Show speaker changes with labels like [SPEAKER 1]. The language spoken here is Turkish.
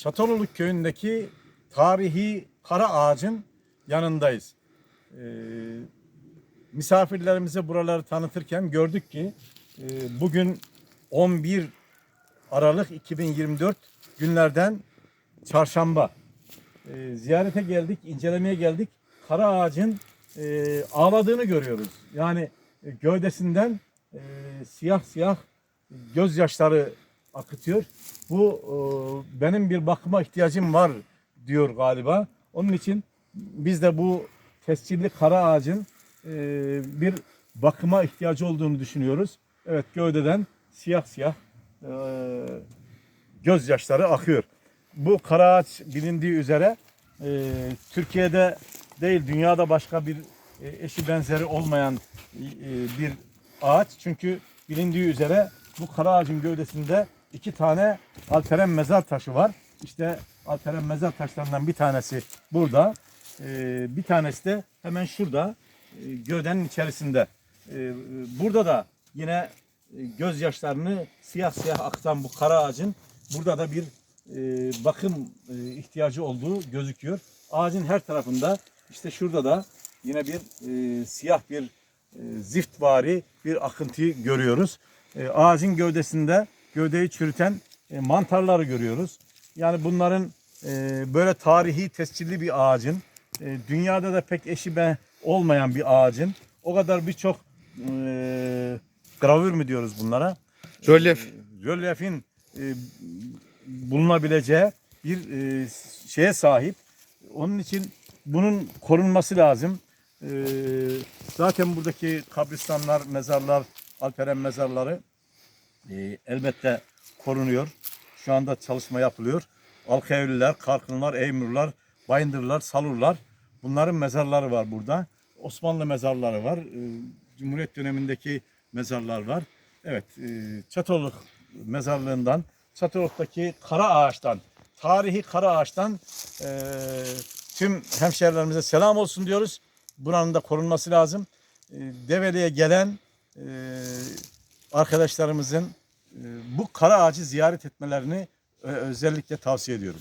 [SPEAKER 1] Çataloluk köyündeki tarihi kara ağacın yanındayız. Ee, misafirlerimize buraları tanıtırken gördük ki e, bugün 11 Aralık 2024 günlerden çarşamba. Ee, ziyarete geldik, incelemeye geldik. Kara ağacın e, ağladığını görüyoruz. Yani e, gövdesinden e, siyah siyah gözyaşları akıtıyor. Bu e, benim bir bakıma ihtiyacım var diyor galiba. Onun için biz de bu tescilli kara ağacın e, bir bakıma ihtiyacı olduğunu düşünüyoruz. Evet gövdeden siyah siyah e, gözyaşları akıyor. Bu kara ağaç bilindiği üzere e, Türkiye'de değil dünyada başka bir e, eşi benzeri olmayan e, bir ağaç. Çünkü bilindiği üzere bu kara ağacın gövdesinde iki tane alperen mezar taşı var. İşte alperen mezar taşlarından bir tanesi burada. E, bir tanesi de hemen şurada e, gövdenin içerisinde. E, burada da yine e, gözyaşlarını siyah siyah akıtan bu kara ağacın burada da bir e, bakım ihtiyacı olduğu gözüküyor. Ağacın her tarafında işte şurada da yine bir siyah bir ziftvari bir akıntıyı görüyoruz. Ağacın gövdesinde gövdeyi çürüten e, mantarları görüyoruz. Yani bunların e, böyle tarihi tescilli bir ağacın e, dünyada da pek eşi be olmayan bir ağacın o kadar birçok e, gravür mü diyoruz bunlara?
[SPEAKER 2] Rölyef.
[SPEAKER 1] rölyefin e, bulunabileceği bir e, şeye sahip. Onun için bunun korunması lazım. E, zaten buradaki kabristanlar, mezarlar, alperen mezarları e, elbette korunuyor. Şu anda çalışma yapılıyor. Alkayevliler, Karkınlar, Eymurlar, Bayındırlar, Salurlar bunların mezarları var burada. Osmanlı mezarları var. E, Cumhuriyet dönemindeki mezarlar var. Evet, e, Çatoluk mezarlığından, Çatoluk'taki kara ağaçtan, tarihi kara ağaçtan e, tüm hemşehrilerimize selam olsun diyoruz. Buranın da korunması lazım. E, Develi'ye gelen e, arkadaşlarımızın bu kara ağacı ziyaret etmelerini e, özellikle tavsiye ediyorum.